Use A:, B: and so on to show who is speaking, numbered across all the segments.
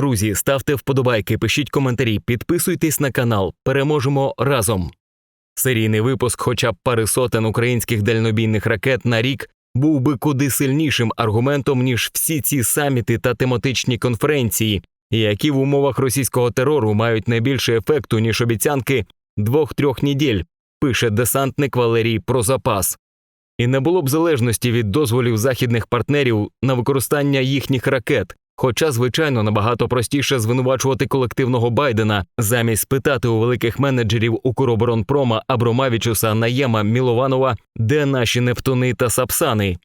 A: Друзі, ставте вподобайки, пишіть коментарі, підписуйтесь на канал. Переможемо разом. Серійний випуск, хоча б пари сотень українських дальнобійних ракет на рік, був би куди сильнішим аргументом, ніж всі ці саміти та тематичні конференції, які в умовах російського терору мають не більше ефекту, ніж обіцянки двох-трьох неділь, пише десантник Валерій про запас. І не було б залежності від дозволів західних партнерів на використання їхніх ракет. Хоча, звичайно, набагато простіше звинувачувати колективного Байдена, замість спитати у великих менеджерів Укроборонпрома Абромавічуса, Наєма Мілованова, де наші Нептуни та Сапсани.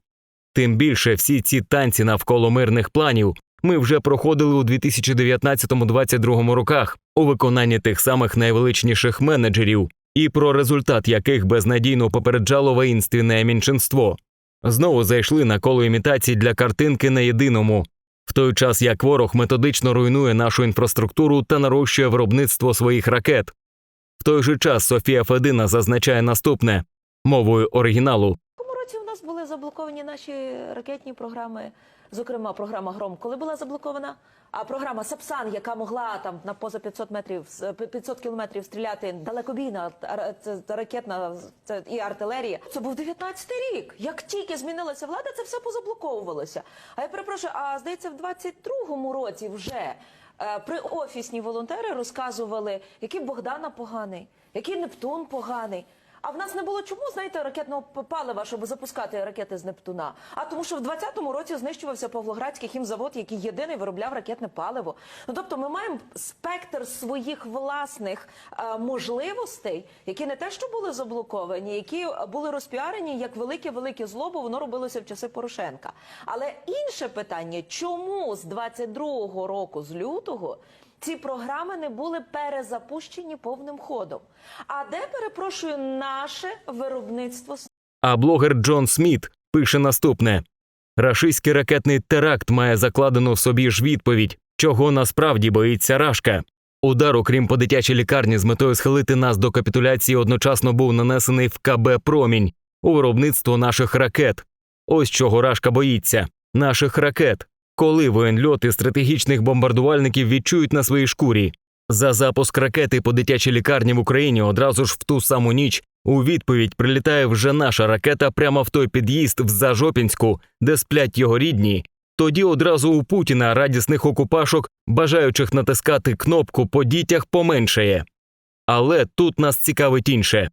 A: Тим більше всі ці танці навколо мирних планів ми вже проходили у 2019-2022 роках у виконанні тих самих найвеличніших менеджерів, і про результат яких безнадійно попереджало воїнственне меншинство. Знову зайшли на коло імітацій для картинки на єдиному, той час як ворог методично руйнує нашу інфраструктуру та нарощує виробництво своїх ракет. В той же час Софія Федина зазначає наступне мовою оригіналу.
B: Нас були заблоковані наші ракетні програми, зокрема програма Гром, коли була заблокована, а програма Сапсан, яка могла там на поза 500 метрів 500 кілометрів стріляти далекобійна ракетна це і артилерія. Це був 19-й рік. Як тільки змінилася влада, це все позаблоковувалося. А я перепрошую, а здається, в 22-му році вже. е, При офісні волонтери розказували, який Богдана поганий, який Нептун поганий. А в нас не було чому, знаєте, ракетного палива, щоб запускати ракети з Нептуна. А тому, що в 20-му році знищувався Павлоградський хімзавод, який єдиний виробляв ракетне паливо. Ну тобто, ми маємо спектр своїх власних е, можливостей, які не те, що були заблоковані, які були розпіарені як велике велике зло, бо воно робилося в часи Порошенка. Але інше питання: чому з 22-го року, з лютого, ці програми не були перезапущені повним ходом. А де перепрошую наше виробництво
A: А блогер Джон Сміт пише наступне: Рашистський ракетний теракт має закладену в собі ж відповідь, чого насправді боїться Рашка. Удар, окрім по дитячій лікарні, з метою схилити нас до капітуляції, одночасно був нанесений в КБ Промінь у виробництво наших ракет. Ось чого Рашка боїться наших ракет. Коли воєнльоти стратегічних бомбардувальників відчують на своїй шкурі. За запуск ракети по дитячій лікарні в Україні одразу ж в ту саму ніч у відповідь прилітає вже наша ракета прямо в той під'їзд в Зажопінську, де сплять його рідні. Тоді одразу у Путіна радісних окупашок, бажаючих натискати кнопку по дітях, поменшає. Але тут нас цікавить інше.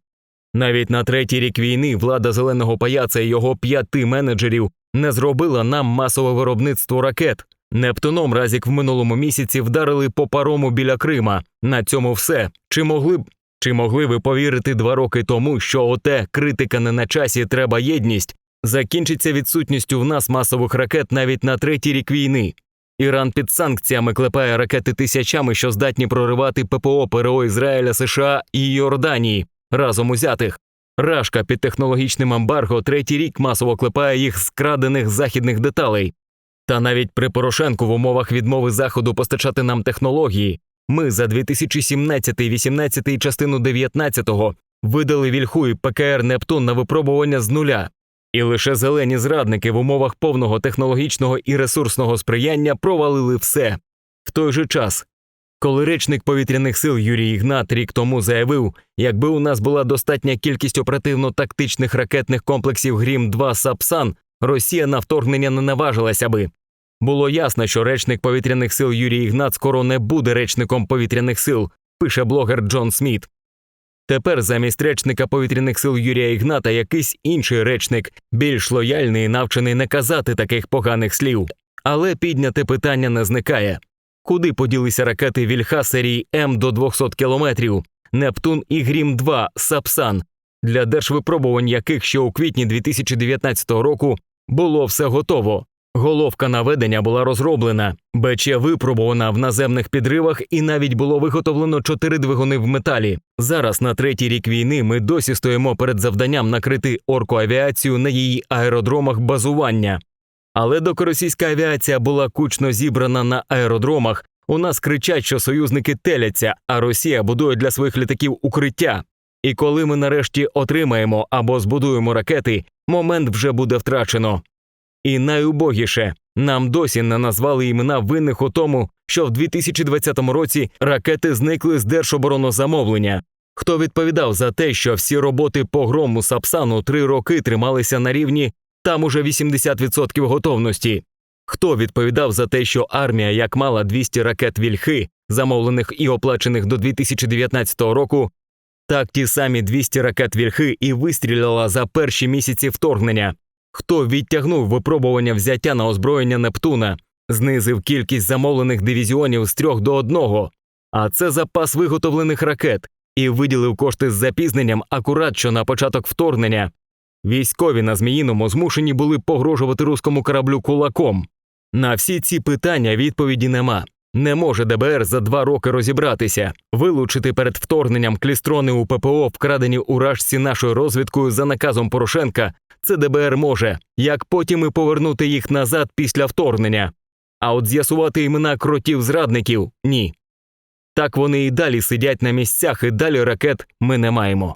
A: Навіть на третій рік війни влада зеленого паяця і його п'яти менеджерів не зробила нам масове виробництво ракет. Нептуном разік в минулому місяці вдарили по парому біля Крима. На цьому все. Чи могли б чи могли ви повірити два роки тому, що оте критика не на часі, треба єдність, закінчиться відсутністю в нас масових ракет навіть на третій рік війни? Іран під санкціями клепає ракети тисячами, що здатні проривати ППО ПРО Ізраїля, США і Йорданії разом узятих. Рашка під технологічним ембарго третій рік масово клепає їх з крадених західних деталей. Та навіть при Порошенку в умовах відмови Заходу постачати нам технології ми за 2017-18 і частину 19-го видали вільху і ПКР Нептун на випробування з нуля. І лише зелені зрадники в умовах повного технологічного і ресурсного сприяння провалили все. В той же час, коли речник повітряних сил Юрій Ігнат рік тому заявив, якби у нас була достатня кількість оперативно-тактичних ракетних комплексів Грім 2 Сапсан, Росія на вторгнення не наважилася би. Було ясно, що речник повітряних сил Юрій Ігнат скоро не буде речником повітряних сил, пише блогер Джон Сміт. Тепер замість речника повітряних сил Юрія Ігната якийсь інший речник, більш лояльний і навчений не казати таких поганих слів. Але підняте питання не зникає. Куди поділися ракети Вільха серії М до 200 кілометрів, Нептун і Грім 2 Сапсан, для держвипробувань яких ще у квітні 2019 року було все готово. Головка наведення була розроблена, БЧ випробувана в наземних підривах і навіть було виготовлено чотири двигуни в металі. Зараз, на третій рік війни, ми досі стоїмо перед завданням накрити оркоавіацію на її аеродромах базування. Але доки російська авіація була кучно зібрана на аеродромах, у нас кричать, що союзники теляться, а Росія будує для своїх літаків укриття. І коли ми нарешті отримаємо або збудуємо ракети, момент вже буде втрачено. І найубогіше Нам досі не назвали імена винних у тому, що в 2020 році ракети зникли з держоборонозамовлення. Хто відповідав за те, що всі роботи по грому Сапсану три роки трималися на рівні там уже 80% готовності? Хто відповідав за те, що армія, як мала 200 ракет вільхи, замовлених і оплачених до 2019 року, так ті самі 200 ракет вільхи і вистріляла за перші місяці вторгнення? Хто відтягнув випробування взяття на озброєння Нептуна, знизив кількість замовлених дивізіонів з трьох до одного, а це запас виготовлених ракет, і виділив кошти з запізненням акурат що на початок вторгнення. Військові на Зміїному змушені були погрожувати руському кораблю кулаком. На всі ці питання відповіді нема. Не може ДБР за два роки розібратися, вилучити перед вторгненням клістрони у ППО, вкрадені у рашці нашою розвідкою за наказом Порошенка. Це ДБР може, як потім і повернути їх назад після вторгнення. А от з'ясувати імена кротів зрадників ні. Так вони і далі сидять на місцях, і далі ракет ми не маємо.